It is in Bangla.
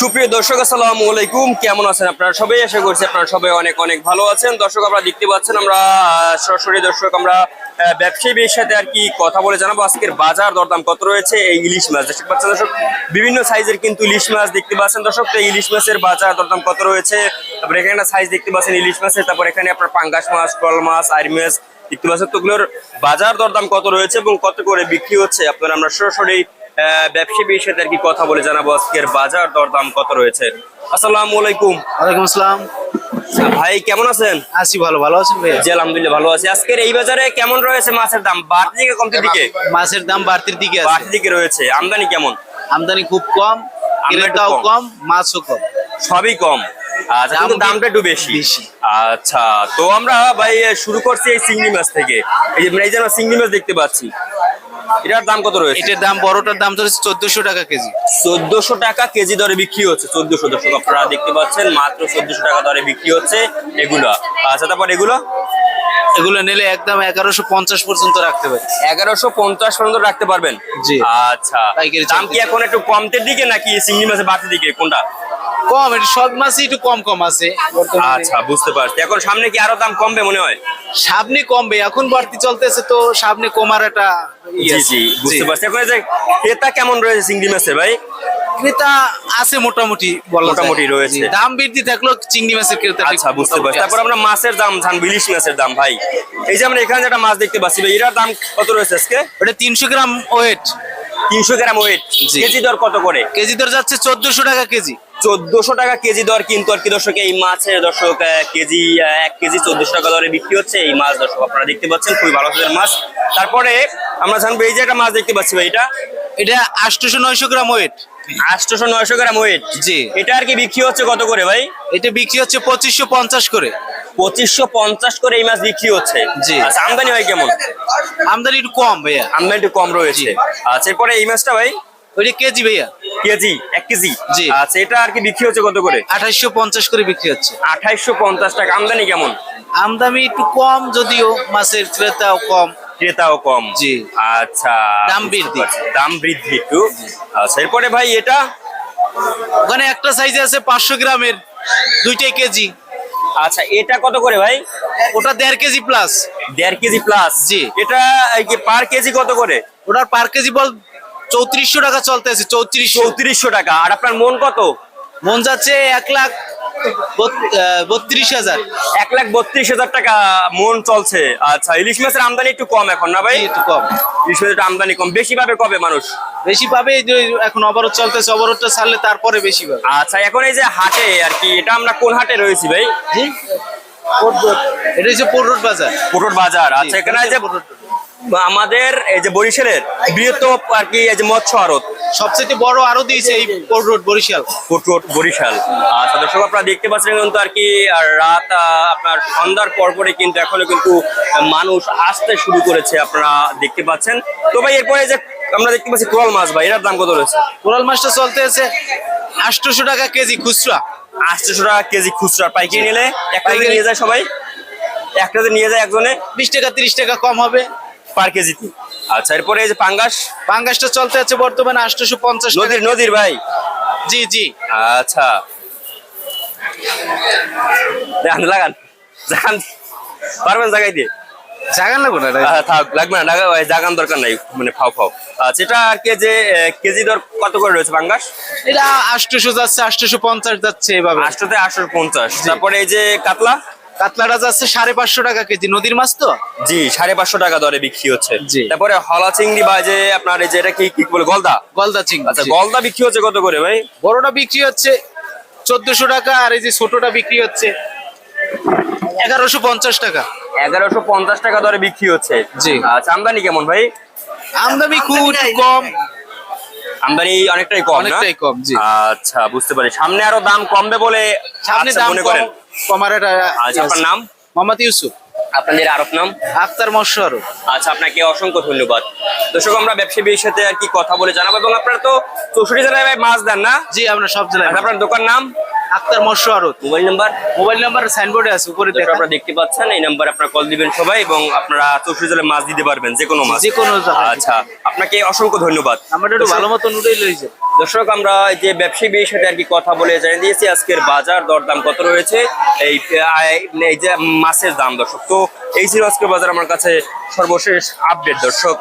সুপ্রিয় দর্শক, আসসালামু আলাইকুম। কেমন আছেন আপনারা সবাই? আশা করছি আপনারা সবাই অনেক অনেক ভালো আছেন। দর্শক আমরা দেখতে পাচ্ছেন, আমরা সরাসরি দর্শক, আমরা ব্যবসায়ীদের সাথে আর কি কথা বলে জানাব। আজকের বাজার দরদাম কত রয়েছে? এই ইলিশ মাছ, দেখতে পাচ্ছেন দর্শক, বিভিন্ন সাইজের কিন্তু ইলিশ মাছ দেখতে পাচ্ছেন দর্শক। তো ইলিশ মাছের বাজার দরদাম কত রয়েছে? তারপর এখানে একটা সাইজ দেখতে পাচ্ছেন ইলিশ মাছের। তারপর এখানে আপনার পাঙ্গাস মাছ, কল মাছ আইর মাছ দেখতে পাচ্ছেন। তো বাজার দরদাম কত রয়েছে এবং কত করে বিক্রি হচ্ছে? আপনারা আমরা সরাসরি আহ, ব্যবসায়ীদের সাথে আর কি কথা বলে জানাব আজকের বাজার দরদাম কত রয়েছে। আসসালামু আলাইকুম। ওয়ালাইকুম আসসালাম। ভাই কেমন আছেন? আছি ভালো ভালো আছেন ভাই জি আলহামদুলিল্লাহ ভালো আছি। আজকের এই বাজারে কেমন রয়েছে মাছের দাম? বাড়তি দিকে কমতি দিকে? মাছের দাম বাড়তির দিকে আছে। বাড়তি দিকে রয়েছে। আমদানি কেমন? আমদানি খুব কম ক্রেতাও কম। মাছও কম। সবই কম। আচ্ছা কিন্তু দামটা একটু বেশি। আচ্ছা তো আমরা ভাই শুরু করছি এই চিংড়ি মাছ থেকে। এই যে এই যে আমরা চিংড়ি মাছ দেখতে পাচ্ছি। এটার দাম কত রয়েছে? এটার দাম বড়টার দাম ধরেছে চোদ্দশো টাকা কেজি। চোদ্দশো টাকা কেজি দরে বিক্রি হচ্ছে চোদ্দশো। দর্শক আপনারা দেখতে পাচ্ছেন মাত্র চোদ্দশো টাকা দরে বিক্রি হচ্ছে এগুলো। আচ্ছা তারপর এগুলো? এগুলো নিলে একদম এগারোশো পঞ্চাশ পর্যন্ত রাখতে পারি। এগারোশো পঞ্চাশ পর্যন্ত রাখতে পারবেন? জি। আচ্ছা। দাম কি এখন একটু কমতের দিকে নাকি চিংড়ি মাছের বাড়তির দিকে? কোনটা? কম এটা সব মাছই একটু কম কম আছে। আচ্ছা বুঝতে পারছি। এখন সামনে কি আরও দাম কমবে মনে হয়? সামনে কমবে এখন বাড়তি চলতেছে তো সামনে কমার একটা জি জি বুঝতে পারছি। এখন এই যে ক্রেতা কেমন রয়েছে চিংড়ি মাছের ভাই? ক্রেতা আছে মোটামুটি মোটামুটি রয়েছে। দাম বৃদ্ধি থাকলেও চিংড়ি মাছের ক্রেতা আচ্ছা বুঝতে পারছি। তারপর আমরা মাছের দাম জান বিলিশ মাছের দাম ভাই। এই যে আমরা এখানে যেটা মাছ দেখতে পাচ্ছি ভাই এটার দাম কত রয়েছে আজকে? ওটা তিনশো গ্রাম ওয়েট। তিনশো গ্রাম ওয়েট। কেজি দর কত করে? কেজি দর যাচ্ছে চোদ্দশো টাকা কেজি। চোদ্দশো টাকা কেজি দর কিন্তু আর কি দর্শক এই মাছের দর্শক কেজি এক কেজি চোদ্দশো টাকা দরে বিক্রি হচ্ছে। এই মাছ দর্শক আপনারা দেখতে পাচ্ছেন খুবই ভালো মাছ। তারপরে আমরা জানব এই যে একটা মাছ দেখতে পাচ্ছি ভাই এটা এটা আটশোশো নয়শো গ্রাম ওয়েট আটশোশো নয়শো গ্রাম ওয়েট জি। এটা আর কি বিক্রি হচ্ছে কত করে ভাই? এটা বিক্রি হচ্ছে পঁচিশশো পঞ্চাশ করে। পঁচিশশো পঞ্চাশ করে এই মাছ বিক্রি হচ্ছে। জি। আচ্ছা আমদানি হয় কেমন? আমদানি একটু কম ভাইয়া। আমদানি একটু কম রয়েছে। আচ্ছা এরপরে এই মাছটা ভাই? ওইটা কেজি ভাইয়া। কেজি এক কেজি? জি। আচ্ছা এটা আর কি বিক্রি হচ্ছে কত করে? আঠাইশশো পঞ্চাশ করে বিক্রি হচ্ছে। আঠাইশশো পঞ্চাশ টাকা। আমদানি কেমন? আমদানি একটু কম যদিও মাছের ক্রেতাও কম। ক্রেতাও কম। জি। আচ্ছা দাম বৃদ্ধি। দাম বৃদ্ধি একটু। আচ্ছা এরপরে ভাই এটা? ওখানে একটা সাইজে আছে পাঁচশো গ্রামের দুইটাই কেজি। আচ্ছা এটা কত করে ভাই? ওটা দেড় কেজি প্লাস দেড় কেজি প্লাস জি। এটা পার কেজি কত করে? ওটার পার কেজি বল চৌত্রিশশো টাকা চলতে আছে চৌত্রিশশো। চৌত্রিশশো টাকা। আর আপনার মন কত? মন যাচ্ছে এক লাখ বত্রিশ হাজার। এক লাখ বত্রিশ হাজার টাকা মন চলছে। আচ্ছা ইলিশ মাছের আমদানি একটু কম এখন না ভাই? একটু কম। ইলিশ মাছের আমদানি কম। বেশি পাবে কবে মানুষ? বেশি পাবে এখন অবরোধ চলতেছে অবরোধটা ছাড়লে তারপরে বেশি পাবে। আচ্ছা এখন এই যে হাটে আর কি এটা আমরা কোন হাটে রয়েছি ভাই? জি? এটা হচ্ছে পোর্ট বাজার। পুরোট বাজার আচ্ছা এখানে যে আমাদের এই যে বরিশালের বৃহত্তম আর কি এই যে মৎস্য আড়ত সবচেয়ে বড় আরও দিয়েছে এই port road Barishal. Court road Barishal. আচ্ছা দর্শক আপনারা দেখতে পাচ্ছেন কিন্তু আর কি আর রাত আপনার সন্ধ্যার পরপরে কিন্তু এখনও কিন্তু মানুষ আসতে শুরু করেছে আপনারা দেখতে পাচ্ছেন। তো ভাই এরপরে যে আমরা দেখতে পাচ্ছি কোরাল মাছ ভাই এটার দাম কত রয়েছে? কোরাল মাছটা চলতে আছে আটশোশো টাকা কেজি খুচরা। আটশোশো টাকা কেজি খুচরা পাইকারি নিলে? একটা। নিয়ে যায় সবাই? একটাতে নিয়ে যায় একজনে? বিশ টাকা তিরিশ টাকা কম হবে। পার কেজিতে। আচ্ছা এরপরে এই যে পাঙ্গাস? পাঙ্গাসটা চলতে আছে বর্তমানে আটশোশো পঞ্চাশ নদীর নদীর ভাই? জি জি। আচ্ছা। লাগান লাগান। জাগান পারবেন জাগাই দিয়ে? জাগান লাগবো না থাক লাগবে না জাগান দরকার নাই মানে ফাও ফাও। আচ্ছা এটা আর কি যে কেজি দর কত করে রয়েছে পাঙ্গাস? এটা আটশোশো যাচ্ছে আটশোশো পঞ্চাশ যাচ্ছে এভাবে। আটশোতে আটশো পঞ্চাশ তারপরে এই যে কাতলা? সাড়ে পাঁচশো টাকা কেজি। নদীর মাছ তো? জি সাড়ে পাঁচশো টাকা দরে বিক্রি হচ্ছে। জি। তারপরে হলা চিংড়ি বা যে আপনার এই যে এটা কি কি বলে গলদা? গলদা চিংড়ি আচ্ছা জি। গলদা বিক্রি হচ্ছে কত করে ভাই? বড়টা বিক্রি হচ্ছে চোদ্দশো টাকা আর এই যে ছোটটা বিক্রি হচ্ছে এগারোশো পঞ্চাশ টাকা। এগারোশো পঞ্চাশ টাকা দরে বিক্রি হচ্ছে। জি। আচ্ছা আমদানি কেমন ভাই? আমদানি খুব কম। আমদানি অনেকটাই কম না? অনেকটাই কম, জি। আচ্ছা বুঝতে পারি। সামনে আরও দাম কমবে বলে সামনে আচ্ছা, দাম মনে কম। করেন কমার একটা আচ্ছা আপনার নাম? মোহাম্মদ ইউসুফ। আপনাদের আরব নাম? আক্তার মশারও আচ্ছা আপনাকে অসংখ্য ধন্যবাদ। দর্শক আমরা ব্যবসায়ীর সাথে আর কি কথা বলে জানাব এবং আপনারা তো চৌষট্টি জেলায় ভাই মাছ দেন না? জি আমরা সব জেলায় আচ্ছা, আপনার দোকান নাম? Akter mobile number? Mobile number সাইনবোর্ডে আছে উপরে আপনারা দেখতে পাচ্ছেন এই নাম্বার আপনারা কল দিবেন সবাই এবং আপনারা চৌষট্টি জেলায় মাছ দিতে পারবেন যে কোনো মাছ। যে কোনো আচ্ছা। আপনাকে অসংখ্য ধন্যবাদ। আমরা একটু ভালো মতো নুডেই লইছে দর্শক আমরা এই যে ব্যবসায়ী বিয়ের সাথে আর কি কথা বলে জানিয়ে দিয়েছি আজকের বাজার দরদাম কত রয়েছে এই এই যে মাছের দাম দর্শক। তো এই ছিল আজকের বাজার আমার কাছে সর্বশেষ আপডেট দর্শক।